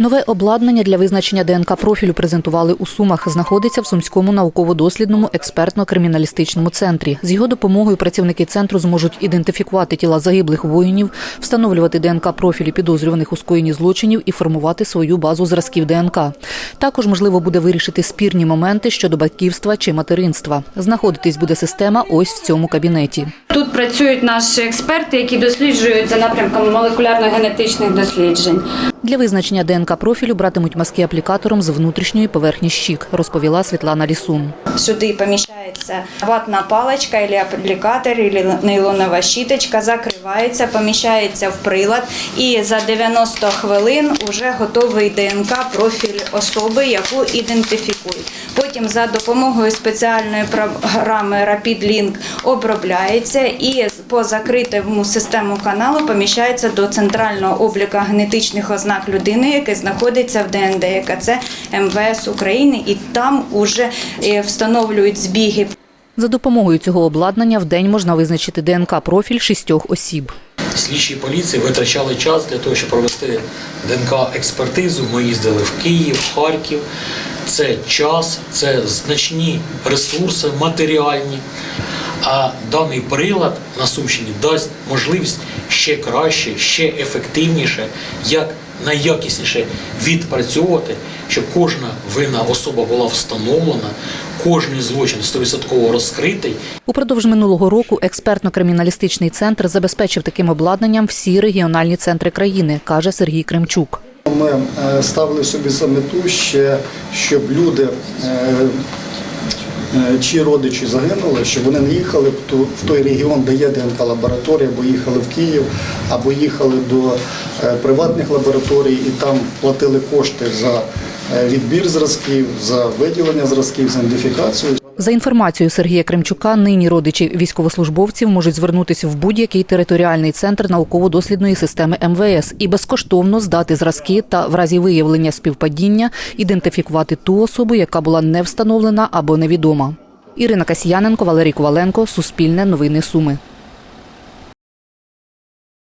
Нове обладнання для визначення ДНК профілю презентували у Сумах. Знаходиться в Сумському науково-дослідному експертно-криміналістичному центрі. З його допомогою працівники центру зможуть ідентифікувати тіла загиблих воїнів, встановлювати ДНК профілі підозрюваних у скоєнні злочинів і формувати свою базу зразків ДНК. Також можливо буде вирішити спірні моменти щодо батьківства чи материнства. Знаходитись буде система ось в цьому кабінеті. Тут працюють наші експерти, які досліджують за напрямком молекулярно-генетичних досліджень. Для визначення ДНК профілю братимуть маски аплікатором з внутрішньої поверхні щік, розповіла Світлана Лісун. Сюди поміщається ватна паличка або аплікатор, або нейлонова щіточка, закривається, поміщається в прилад. І за 90 хвилин вже готовий ДНК профіль особи, яку ідентифікують. Потім за допомогою спеціальної програми Rapid Link обробляється і по закритому систему каналу поміщається до центрального обліка генетичних ознак людини, яке знаходиться в ДНД, це МВС України, і там уже е, встановлюють збіги За допомогою цього обладнання в день можна визначити ДНК профіль шістьох осіб. Слідчі поліції витрачали час для того, щоб провести ДНК-експертизу. Ми їздили в Київ, в Харків. Це час, це значні ресурси матеріальні. А даний прилад на Сумщині дасть можливість ще краще, ще ефективніше, як найякісніше відпрацьовувати, щоб кожна винна особа була встановлена, кожний злочин 100% розкритий. Упродовж минулого року експертно-криміналістичний центр забезпечив таким обладнанням всі регіональні центри країни, каже Сергій Кремчук. Ми е, ставили собі за мету ще, щоб люди, е, е, родичі загинули, щоб вони не їхали в той регіон, де є ДНК лабораторія, або їхали в Київ, або їхали до е, приватних лабораторій і там платили кошти за відбір зразків, за виділення зразків, за ідентифікацію. За інформацією Сергія Кремчука, нині родичі військовослужбовців можуть звернутися в будь-який територіальний центр науково-дослідної системи МВС і безкоштовно здати зразки та в разі виявлення співпадіння ідентифікувати ту особу, яка була не встановлена або невідома. Ірина Касьяненко, Валерій Коваленко, Суспільне новини Суми.